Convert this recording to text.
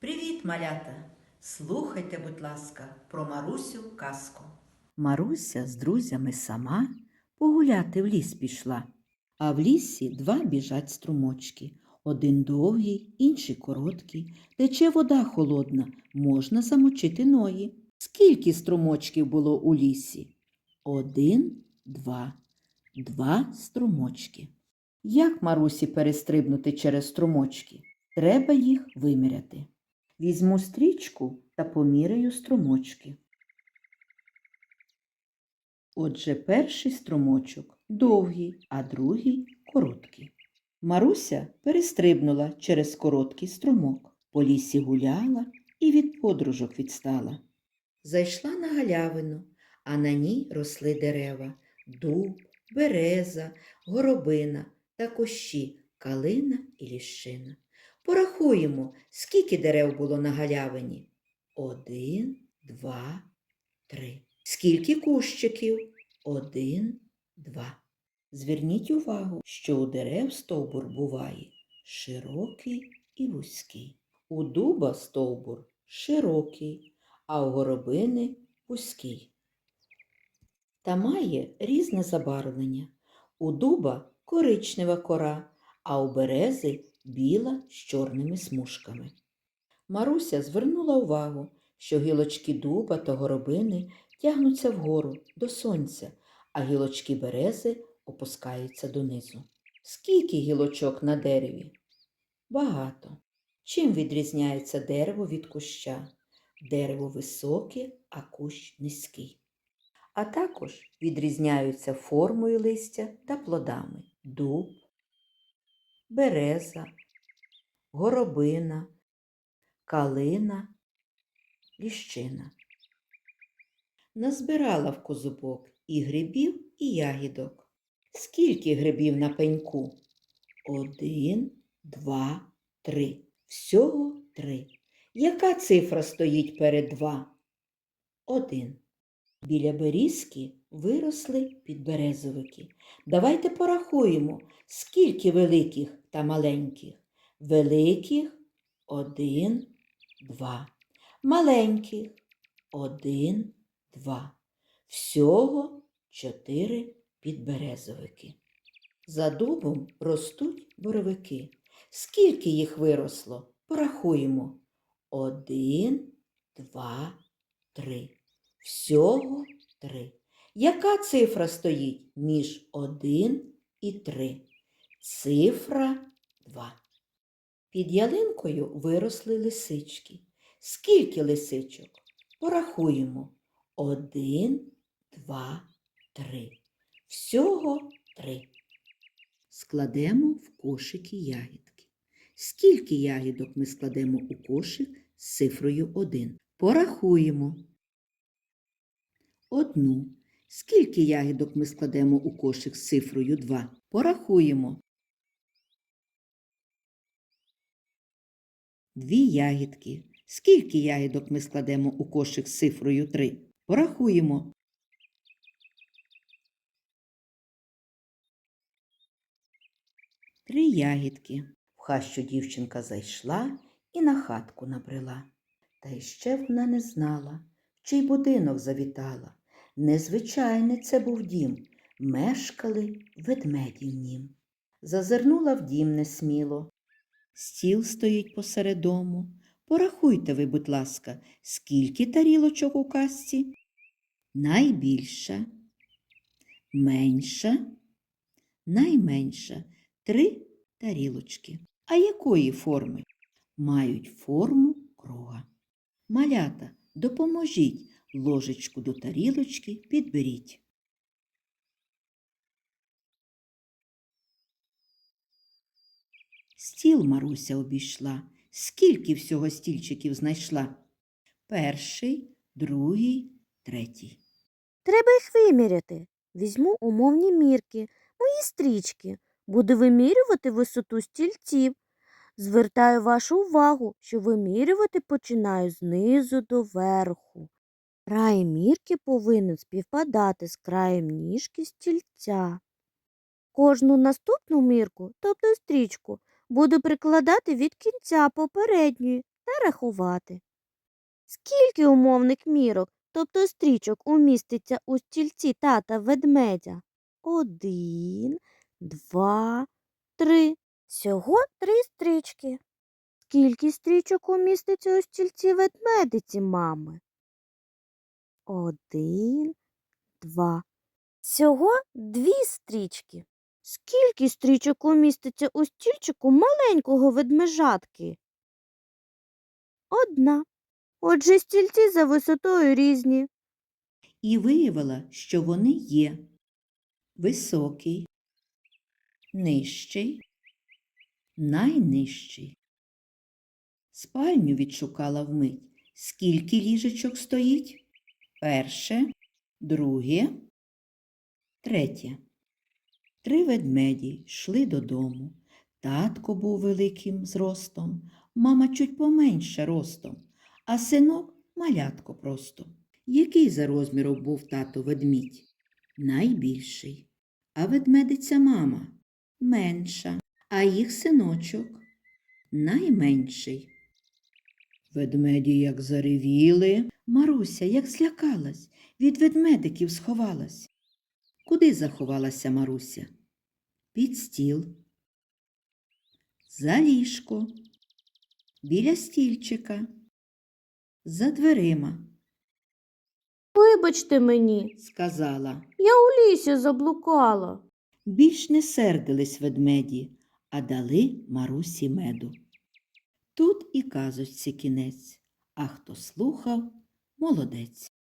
Привіт, малята! Слухайте, будь ласка, про Марусю казку. Маруся з друзями сама погуляти в ліс пішла, а в лісі два біжать струмочки. Один довгий, інший короткий. Тече вода холодна, можна замочити ноги. Скільки струмочків було у лісі? Один, два, два струмочки. Як Марусі перестрибнути через струмочки? Треба їх виміряти. Візьму стрічку та поміряю струмочки. Отже, перший струмочок довгий, а другий короткий. Маруся перестрибнула через короткий струмок, по лісі гуляла і від подружок відстала. Зайшла на галявину, а на ній росли дерева дуб, береза, горобина та кущі, калина і ліщина. Порахуємо, скільки дерев було на галявині. Один, два, три. Скільки кущиків? Один, два. Зверніть увагу, що у дерев стовбур буває широкий і вузький. У дуба стовбур широкий, а у горобини вузький. Та має різне забарвлення. У дуба коричнева кора, а у берези біла з чорними смужками. Маруся звернула увагу, що гілочки дуба та горобини тягнуться вгору до сонця, а гілочки берези опускаються донизу. Скільки гілочок на дереві? Багато. Чим відрізняється дерево від куща? Дерево високе, а кущ низький. А також відрізняються формою листя та плодами дуб, береза, горобина, калина, ліщина. Назбирала в козубок і грибів, і ягідок. Скільки грибів на пеньку? Один, два, три. Всього три. Яка цифра стоїть перед два? Один. Біля берізки виросли підберезовики. Давайте порахуємо, скільки великих та маленьких. Великих один, два. Маленьких один, два. Всього чотири підберезовики. За дубом ростуть боровики. Скільки їх виросло? Порахуємо. Один, два, три. Всього три. Яка цифра стоїть між один і три? Цифра два. Під ялинкою виросли лисички. Скільки лисичок? Порахуємо. Один, два, три. Всього три. Складемо в кошики ягідки. Скільки ягідок ми складемо у кошик з цифрою 1? Порахуємо. Одну. Скільки ягідок ми складемо у кошик з цифрою 2? Порахуємо. Дві ягідки. Скільки ягідок ми складемо у кошик з цифрою 3? Порахуємо. Три ягідки. В хащу дівчинка зайшла і на хатку набрела. Та й ще вона не знала, в чий будинок завітала. Незвичайний це був дім, мешкали ведмеді в нім. Зазирнула в дім несміло. Стіл стоїть посеред дому. Порахуйте ви, будь ласка, скільки тарілочок у касці? Найбільша, менша, найменша три тарілочки. А якої форми? Мають форму круга. Малята, допоможіть ложечку до тарілочки підберіть. Стіл Маруся обійшла. Скільки всього стільчиків знайшла? Перший, другий, третій. Треба їх виміряти. Візьму умовні мірки, мої стрічки. Буду вимірювати висоту стільців. Звертаю вашу увагу, що вимірювати починаю знизу до верху. Край мірки повинен співпадати з краєм ніжки стільця. Кожну наступну мірку, тобто стрічку, буду прикладати від кінця попередньої та рахувати. Скільки умовних мірок, тобто стрічок, уміститься у стільці тата ведмедя? Один, два, три. Всього три стрічки. Скільки стрічок уміститься у стільці ведмедиці, мами? Один, два. Всього дві стрічки. Скільки стрічок уміститься у стільчику маленького ведмежатки? Одна. Отже, стільці за висотою різні. І виявила, що вони є високий, нижчий, найнижчий. Спальню відшукала вмить. Скільки ліжечок стоїть? Перше, друге, третє. Три ведмеді йшли додому. Татко був великим зростом, мама чуть поменше ростом, а синок малятко просто. Який за розміром був тато ведмідь? Найбільший. А ведмедиця мама менша, а їх синочок найменший. Ведмеді як заревіли, Маруся як злякалась, від ведмедиків сховалась. Куди заховалася Маруся? Під стіл, за ліжко, біля стільчика, за дверима, Вибачте мені, сказала. я у лісі заблукала. Більш не сердились ведмеді, а дали Марусі меду. Тут і казочці кінець, а хто слухав, молодець.